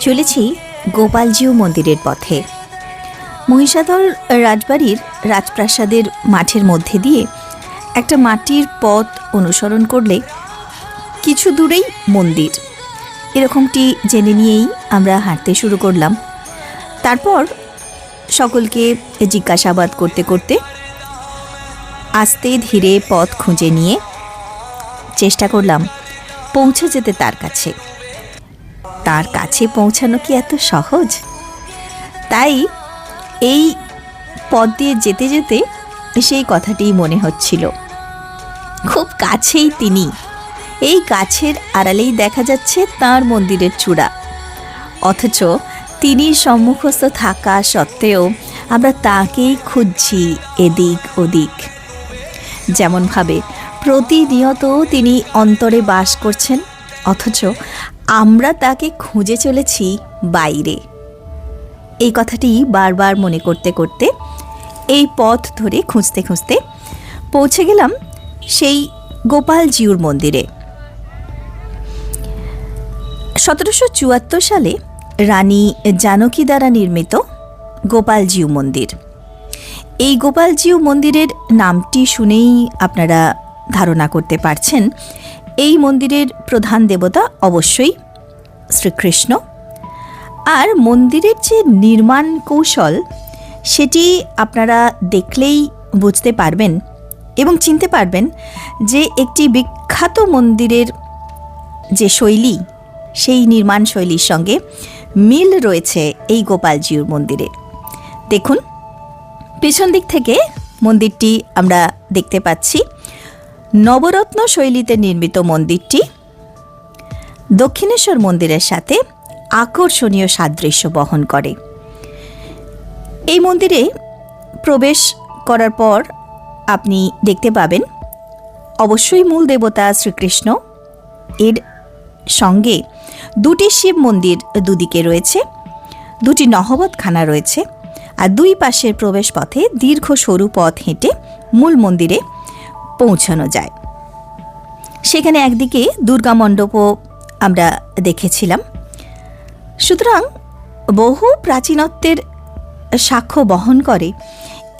চলেছি গোপালজিউ মন্দিরের পথে। মহিষাদল রাজবাড়ির রাজপ্রাসাদের মাঠের মধ্যে দিয়ে একটা মাটির পথ অনুসরণ করলে কিছু দূরেই মন্দির। এরকমটি জেনে নিয়েই আমরা হাঁটতে শুরু করলাম। তারপর সকলকে জিজ্ঞাসাবাদ করতে করতে আস্তে ধীরে পথ খুঁজে নিয়ে চেষ্টা করলাম পৌঁছে যেতে তার কাছে। তার কাছে পৌঁছানো কি এত সহজ? তাই এই পথ দিয়ে যেতে যেতে সেই কথাটিই মনে হচ্ছিল। খুব কাছেই তিনি। এই গাছের আড়ালেই দেখা যাচ্ছে তার মন্দিরের চূড়া। অথচ তিনি সম্মুখস্থ থাকা সত্ত্বেও আমরা তাকেই খুঁজছি এদিক ওদিক। যেমনভাবে প্রতিনিয়ত তিনি অন্তরে বাস করছেন, অথচ আমরা তাকে খুঁজে চলেছি বাইরে। এই কথাটি বারবার মনে করতে করতে, এই পথ ধরে খুঁজতে খুঁজতে পৌঁছে গেলাম সেই গোপালজিউর মন্দিরে। সতেরোশো চুয়াত্তর সালে রানী জানকী দ্বারা নির্মিত গোপালজিউ মন্দির। এই গোপালজিউ মন্দিরের নামটি শুনেই আপনারা ধারণা করতে পারছেন, এই মন্দিরের প্রধান দেবতা অবশ্যই শ্রীকৃষ্ণ। আর মন্দিরের যে নির্মাণ কৌশল, সেটি আপনারা দেখলেই বুঝতে পারবেন এবং চিনতে পারবেন যে একটি বিখ্যাত মন্দিরের যে শৈলী, সেই নির্মাণ শৈলীর সঙ্গে মিল রয়েছে এই গোপালজিউর মন্দিরে। দেখুন, পেছন দিক থেকে মন্দিরটি আমরা দেখতে পাচ্ছি। নবরত্ন শৈলীতে নির্মিত মন্দিরটি দক্ষিণেশ্বর মন্দিরের সাথে আকর্ষণীয় সাদৃশ্য বহন করে। এই মন্দিরে প্রবেশ করার পর আপনি দেখতে পাবেন, অবশ্যই মূল দেবতা শ্রীকৃষ্ণ। এর সঙ্গে দুটি শিব মন্দির দুদিকে রয়েছে, দুটি নহবতখানা রয়েছে আর দুই পাশের প্রবেশ পথে দীর্ঘ সরু পথ হেঁটে মূল মন্দিরে পৌঁছানো যায়। সেখানে একদিকে দুর্গা মণ্ডপও আমরা দেখেছিলাম। সুতরাং বহু প্রাচীনত্বের সাক্ষ্য বহন করে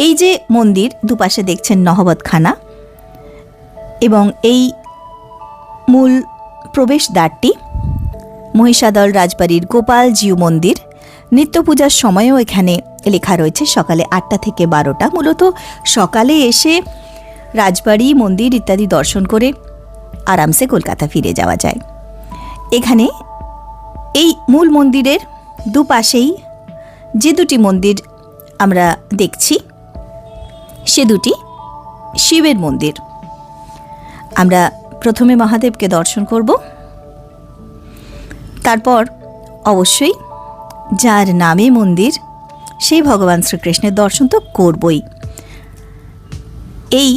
এই যে মন্দির, দুপাশে দেখছেন নহবতখানা এবং এই মূল প্রবেশদ্বারটি, মহিষাদল রাজবাড়ির গোপাল জিউ মন্দির, নিত্য পূজার সময়ও এখানে লেখা রয়েছে, সকালে আটটা থেকে বারোটা। মূলত সকালে এসে রাজবাড়ি, মন্দির ইত্যাদি দর্শন করে আরামসে কলকাতা ফিরে যাওয়া যায়। এখানে এই মূল মন্দিরের দুপাশেই যে দুটি মন্দির আমরা দেখছি, সে দুটি শিবের মন্দির। আমরা প্রথমে মহাদেবকে দর্শন করব। তারপর অবশ্যই যার নামে মন্দির, সেই ভগবান শ্রীকৃষ্ণের দর্শন তো করবই। এই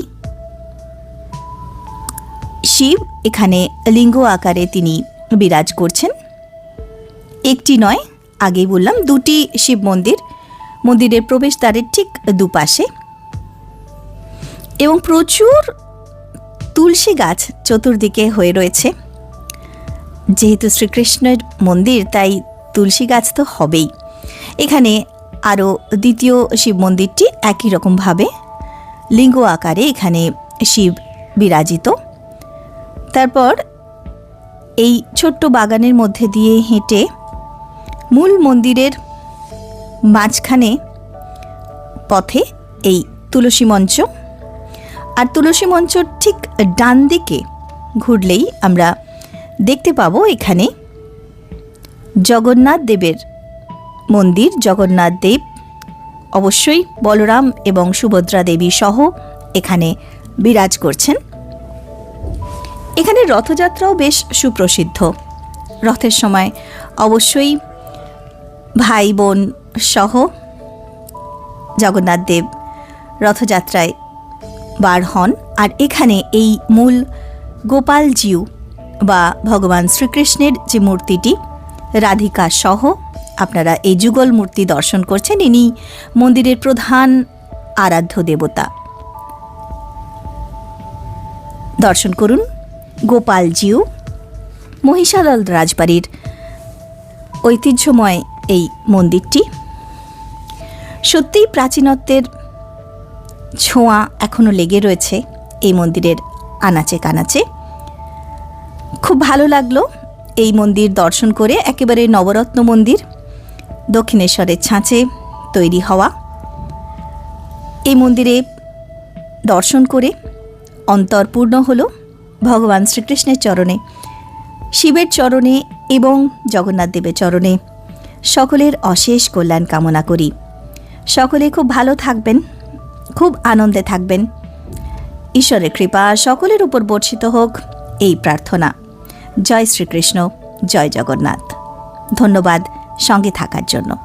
শিব এখানে লিঙ্গ আকারে তিনি বিরাজ করছেন। একটি নয়, আগেই বললাম, দুটি শিব মন্দির। মন্দিরের প্রবেশদ্বারের ঠিক দুপাশে। এবং প্রচুর তুলসী গাছ চতুর্দিকে হয়ে রয়েছে। যেহেতু শ্রীকৃষ্ণের মন্দির, তাই তুলসী গাছ তো হবেই। এখানে আরও দ্বিতীয় শিব মন্দিরটি একই রকমভাবে লিঙ্গ আকারে এখানে শিব বিরাজিত। তারপর এই ছোট্ট বাগানের মধ্যে দিয়ে হেঁটে মূল মন্দিরের মাঝখানে পথে এই তুলসী মঞ্চ। আর তুলসী মঞ্চর ঠিক ডান দিকে ঘুরলেই আমরা দেখতে পাবো এখানে জগন্নাথ দেবের মন্দির। জগন্নাথ দেব, অবশ্যই বলরাম এবং সুভদ্রা দেবী সহ এখানে বিরাজ করছেন। এখানে রথযাত্রাও বেশ সুপ্রসিদ্ধ। রথের সময় অবশ্যই ভাই, বোন সহ জগন্নাথ দেব রথযাত্রায় বার হন। আর এখানে এই মূল গোপালজিউ বা ভগবান শ্রীকৃষ্ণের যে মূর্তিটি, রাধিকা সহ আপনারা এই যুগল মূর্তি দর্শন করছেন। ইনি মন্দিরের প্রধান আরাধ্য দেবতা। দর্শন করুন। গোপালজিউ মহিষাদল রাজবাড়ির ঐতিহ্যময় এই মন্দিরটি। সত্যিই প্রাচীনত্বের ছোঁয়া এখনও লেগে রয়েছে এই মন্দিরের আনাচে কানাচে খুব ভালো লাগল এই মন্দির দর্শন করে, একেবারে নবরত্ন মন্দির, দক্ষিণেশ্বরের ছাঁচে তৈরি হওয়া। এই মন্দিরে দর্শন করে অন্তর পূর্ণ হলো। ভগবান শ্রীকৃষ্ণের চরণে, শিবের চরণে এবং জগন্নাথ দেবের চরণে। সকলের অশেষ কল্যাণ কামনা করি। সকলে খুব ভালো থাকবেন, খুব আনন্দে থাকবেন। ঈশ্বরের কৃপা সকলের উপর বর্ষিত হোক, এই প্রার্থনা। জয় শ্রীকৃষ্ণ, জয় জগন্নাথ। ধন্যবাদ সঙ্গে থাকার জন্য।